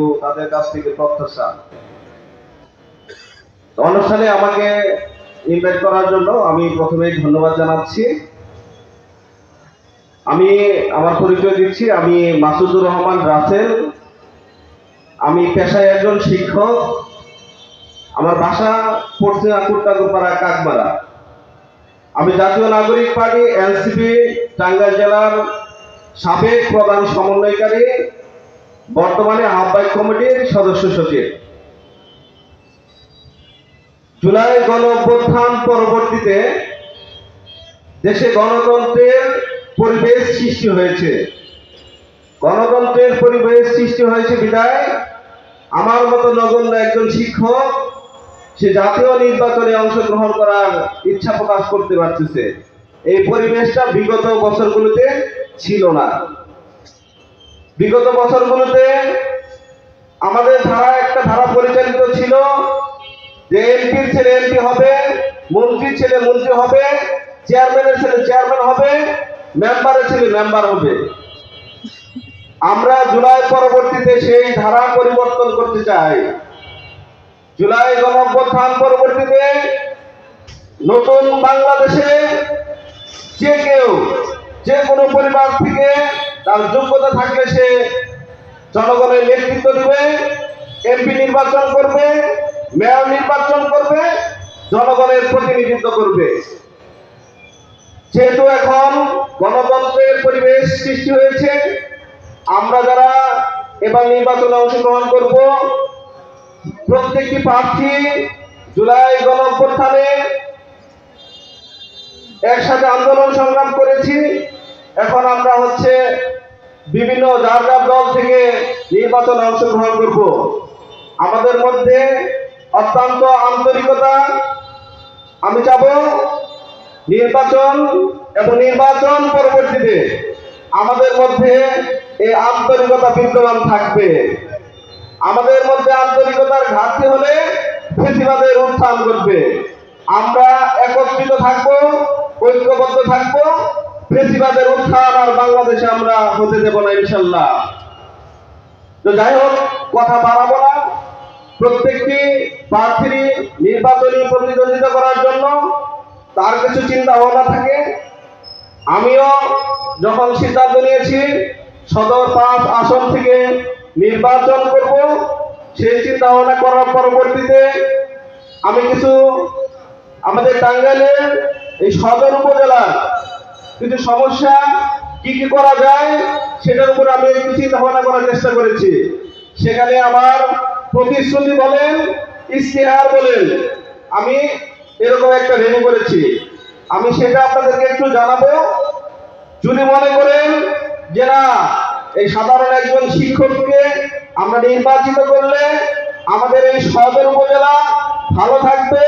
ও তাদের কাছ থেকে প্রত্যাশা অনুষ্ঠানে আমাকে ইনভাইট করার জন্য আমি প্রথমেই ধন্যবাদ জানাচ্ছি। আমি আমার পরিচয় দিচ্ছি, আমি মাসুদুর রহমান রাসেল। আমি পেশায় একজন শিক্ষক। আমার বাসা পড়ছে কুট্টাগুপাড়া কাকমারা আমি জাতীয় নাগরিক পার্টি, এনসিপি, টাঙ্গাইল জেলার সাবেক প্রধান সমন্বয়কারী। বর্তমানে আহ্বায়ক কমিটির সদস্য সচিব। জুলাই গণ অভ্যুত্থান পরবর্তীতে দেশে গণতন্ত্রের পরিবেশ সৃষ্টি হয়েছে। গণতন্ত্রের পরিবেশ সৃষ্টি হয়েছে বিদায়। আমার মতো নগণ্য একজন শিক্ষক, সে জাতীয় নির্বাচনে অংশগ্রহণ করার ইচ্ছা প্রকাশ করতে পারতেছে। এই পরিবেশটা বিগত বছরগুলোতে ছিল না। বিগত বছরগুলোতে আমাদের ধারা একটা ধারা পরিচালিত ছিল যে এমপির ছেলে এমপি হবে, মন্ত্রীর ছেলে মন্ত্রী হবে, চেয়ারম্যানের ছেলে চেয়ারম্যান হবে, মেম্বারের ছেলে মেম্বার হবে। আমরা জুলাই পরবর্তীতে সেই ধারা পরিবর্তন করতে চাই। জুলাই গণঅভ্যুত্থান পরবর্তীতে নতুন বাংলাদেশে যে কেউ যে কোনো পরিবার থেকে তার যোগ্যতা থাকলে সে জনগণের নেতৃত্ব দিবে, এমপি নির্বাচন করবে, মেয়র নির্বাচন করবে, জনগণের প্রতিনিধিত্ব করবে। যেহেতু এখন গণতন্ত্রের পরিবেশ সৃষ্টি হয়েছে, আমরা যারা এবার নির্বাচনে অংশগ্রহণ করব, প্রত্যেকটি প্রার্থী জুলাই গণ অভ্যুত্থানে একসাথে আন্দোলন সংগ্রাম করেছি। এখন আমরা হচ্ছে বিভিন্ন যার যার দল থেকে নির্বাচনে অংশগ্রহণ করব। আমাদের মধ্যে অত্যন্ত আন্তরিকতা, আমি চাব নির্বাচন এবং নির্বাচন পরবর্তীতে আমাদের মধ্যে এই আন্তরিকতা বিদ্যমান থাকবে। আমাদের মধ্যে আন্তরিকতার ঘাটতি হলে ফেসিবাদের উত্থান করবে আমরা একত্রিত থাকব, ঐক্যবদ্ধ থাকব। ফেসিবাদের উত্থান আর বাংলাদেশে আমরা হতে দেব না ইনশাল্লাহ তো যাই হোক, কথা বাড়াবো না। প্রত্যেকটি প্রার্থী নির্বাচনী প্রতিদ্বন্দ্বিতা করার জন্য তার কিছু চিন্তা ভাবনা থাকে। আমিও যখন সিদ্ধান্ত নিয়েছি, সদর পাঁচ আসন থেকে নির্বাচন করব, সেই চিন্তা ভাবনা করার পরবর্তীতে আমি কিছু আমাদের টাঙ্গাইলের এই সদর উপজেলার কিছু সমস্যা কি কি করা যায় সেটার উপর আমি একটু চিন্তা ভাবনা করার চেষ্টা করেছি। সেখানে আমার প্রতিশ্রুতি বলেন, ইশতেহার বলেন, আমি এরকম একটা রেডি করেছি আমি সেটা আপনাদেরকে একটু জানাব। যদি মনে করেন যে না, এই সাধারণ একজন শিক্ষককে আমরা নির্বাচিত করলে আমাদের এই সদর উপজেলা ভালো থাকবে,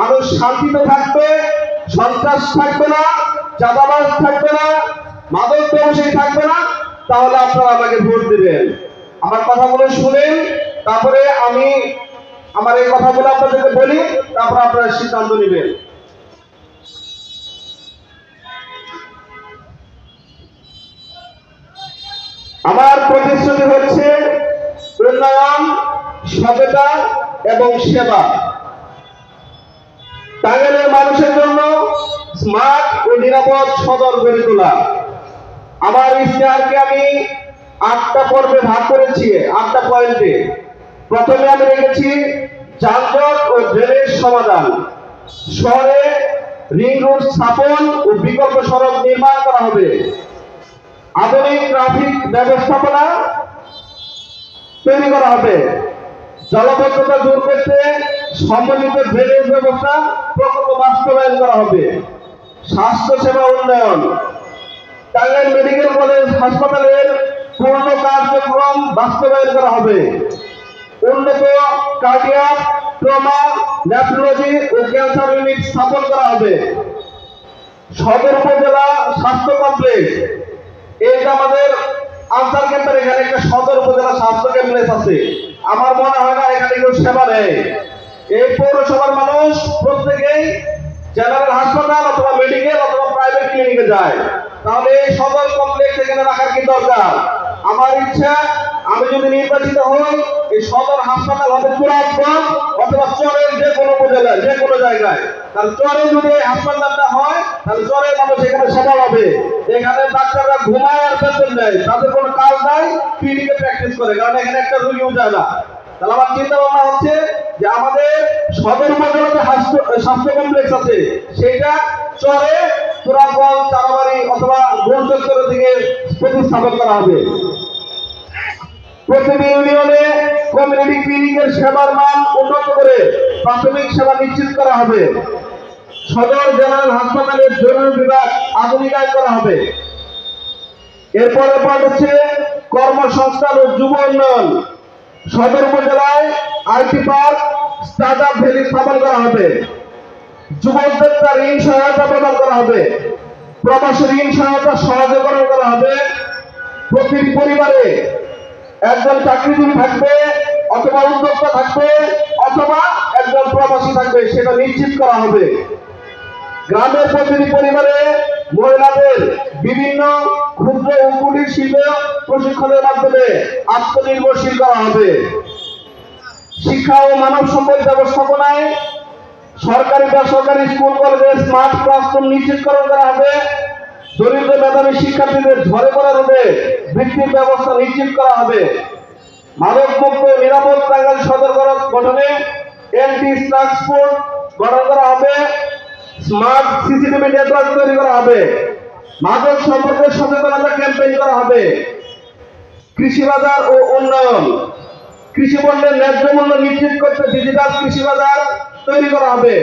মানুষ শান্তিতে থাকবে, সন্ত্রাস থাকবে না। চাঁদাবাজ থাকবে না, মাদক ব্যবসায়ী থাকবে না, তাহলে আপনারা আমাকে ভোট দিবেন। আমার কথাগুলো শুনেন, তারপরে আমি আমার এই কথাগুলো আপনাদেরকে বলি, তারপর আপনারা সিদ্ধান্ত নেবেন। আমার প্রতিশ্রুতি হচ্ছে উন্নয়ন এবং সেবা। মানুষের জন্য স্মার্ট নিরাপদ সদর গড়ে তোলা আমার ইশতেহারকে আমি আটটা পর্বে ভাগ করেছি, আটটা পয়েন্টে। প্রথমে আমি রেখেছি যানজট ও ড্রেনের সমাধান। শহরে রিং রোড স্থাপন ও বিকল্প সড়ক নির্মাণ করা হবে। আধুনিক ট্রাফিক ব্যবস্থাপনা তৈরি করা হবে। জলবদ্ধতা দূর করতে সম্মিলিত ড্রেনেজ ব্যবস্থা প্রকল্প বাস্তবায়ন করা হবে। স্বাস্থ্য সেবা উন্নয়ন টাঙ্গাইল মেডিকেল কলেজ, হাসপাতালের পূর্ণ কার্যক্রম বাস্তবায়ন করা হবে। উন্নত কার্ডিয়াক, ট্রমা, ন্যাফ্রোলজি ও ক্যান্সার ইউনিট স্থাপন করা হবে। সদর উপজেলা স্বাস্থ্য কমপ্লেক্স। যে আমাদের আনসার ক্যাম্পের এখানে একটা সদর উপজেলা স্বাস্থ্য কমপ্লেক্স আছে। আমার মনে হয় না এখানে কেউ সেবা নেয়। এই পৌরসভার মানুষ প্রত্যেকেই জেনারেল হাসপাতাল অথবা মেডিকেল অথবা প্রাইভেট ক্লিনিকে যায়। তাহলে এই সদর কমপ্লেক্স এখানে রাখার কি দরকার? আমার ইচ্ছা, আমি যদি নির্বাচিত হই, এই সদর হাসপাতাল হবে চূড়ান্তন অথবা চরের যে কোনো উপজেলায়, যে কোনো জায়গায়। কারণ চরে যদি এই হাসপাতালটা হয়, তাহলে চরের মানুষ এখানে সেবা পাবে এখানে ডাক্তাররা ঘুমায় আর বেতন নেয় তাদের কোনো কাজ নাই, ক্লিনিকে প্র্যাকটিস করে, কারণ এখানে একটা রুগীও যায় না। তাহলে আমার চিন্তা ভাবনা হচ্ছে যে আমাদের সদর উপজেলাতে স্বাস্থ্য কমপ্লেক্স আছে। চরে অথবা গোলচত্বরের দিকে প্রতিস্থাপন করা হবে। প্রতিটি ইউনিয়নে কমিউনিটি ক্লিনিকের সেবার মান উন্নত করে প্রাথমিক সেবা নিশ্চিত করা হবে। সদর জেনারেল হাসপাতালের জরুরি বিভাগ আধুনিকায়ন করা হবে। এরপরে পয়েন্ট হচ্ছে কর্মসংস্থান ও যুব উন্নয়ন। সদর উপজেলায় IT park start up valley স্থাপন করা হবে। যুব উদ্যোক্তা ঋণ সহায়তা প্রদান করা হবে। প্রবাসী ঋণ সহায়তা সহজীকরণ করা হবে। প্রতিটি পরিবারে একজন চাকরিজীবী থাকবে, অথবা উদ্যোক্তা থাকবে, অথবা একজন প্রবাসী থাকবে, সেটা নিশ্চিত করা হবে। গ্রামের প্রতিটি পরিবারে মহিলাদের বিভিন্ন ক্ষুদ্র ও শিল্প প্রশিক্ষণের মাধ্যমে আত্মনির্ভরশীল করা হবে। শিক্ষা ও মানব সম্পদ ব্যবস্থাপনায় সরকারি বেসরকারি স্কুল, কলেজে স্মার্ট ক্লাসরুম নিশ্চিতকরণ করা হবে। দরিদ্র মেধাবী শিক্ষার্থীদের ঝরে পড়া রোধে বৃত্তির ব্যবস্থা নিশ্চিত করা হবে। মাদক মুক্ত নিরাপদ টাঙ্গাইল সদর গঠনে এন্টি ট্রান্সপোর্ট গঠন করা হবে। স্মার্ট সিসিটিভি নেটওয়ার্ক তৈরি করা হবে। মাদক সম্পর্কে সচেতনতা ক্যাম্পেইন করা হবে। কৃষি বাজার ও উন্নয়ন। কৃষি পণ্যের ন্যায্য মূল্য নিশ্চিত করতে ডিজিটাল কৃষি বাজার তৈরি করা হবে।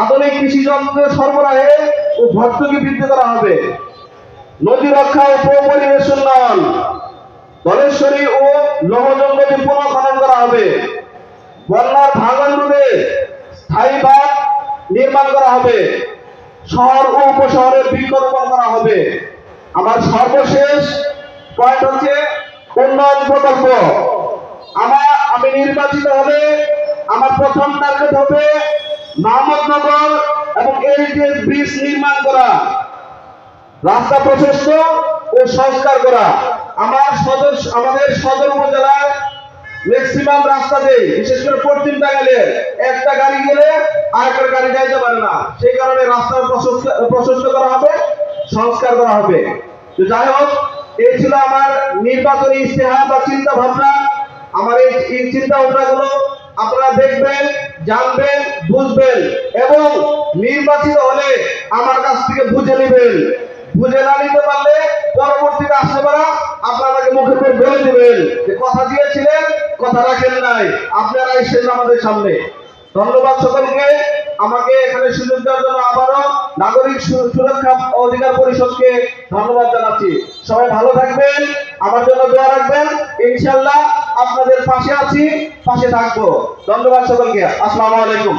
আধুনিক কৃষি যন্ত্রের সরবরাহে ও ভর্তুকি বৃদ্ধি করা হবে। নদী রক্ষা ও পরিবেশ উন্নয়ন। ধলেশ্বরী ও লৌহজঙ্গলি পুনঃখনন করা হবে। বন্যার ভাঙন রোধে স্থায়ী বাঁধ নির্মাণ করা হবে। শহর ও উপশহরে বৃক্ষরোপণ করা হবে। আমার সর্বশেষ পয়েন্ট হচ্ছে উন্নয়ন প্রকল্প। আমার আমি নির্বাচিত হবে আমার প্রথম টার্গেট হবে মাহমুদনগর এবং এইচএস ব্রিজ নির্মাণ করা। রাস্তা প্রশস্ত ও সংস্কার করা। আমার সদর, আমাদের সদর উপজেলার ম্যাক্সিমাম রাস্তা রাস্তাতে বিশেষ করে পশ্চিম টাঙ্গাইলে একটা গাড়ি গেলে গাড়ি যাইতে পারে না। সেই কারণে রাস্তা প্রশস্ত করা হবে, সংস্কার করা হবে। তো যাই হোক, এই ছিল আমার নির্বাচনী ইস্তেহার বা চিন্তা ভাবনা আমার এই চিন্তা ভাবনাগুলো আপনারা দেখবেন, জানবেন, বুঝবেন এবং নির্বাচিত হলে আমার কাছ থেকে বুঝে নেবেন। বুঝে না নিতে পারলে পরবর্তীতে আসতে পারা আপনারাকে মুখে উপর বলে দিবেন যে কথা দিয়েছিলেন, কথা রাখেন নাই। আপনারা এসেছেন আমাদের সামনে। ধন্যবাদ সকলকে। আমাকে এখানে সুযোগ দেওয়ার জন্য আবারও নাগরিক সুরক্ষা অধিকার পরিষদকে ধন্যবাদ জানাচ্ছি। সবাই ভালো থাকবেন, আমার জন্য দোয়া রাখবেন। ইনশাল্লাহ আপনাদের পাশে আছি, পাশে থাকব। ধন্যবাদ সকলকে। আসসালামু আলাইকুম।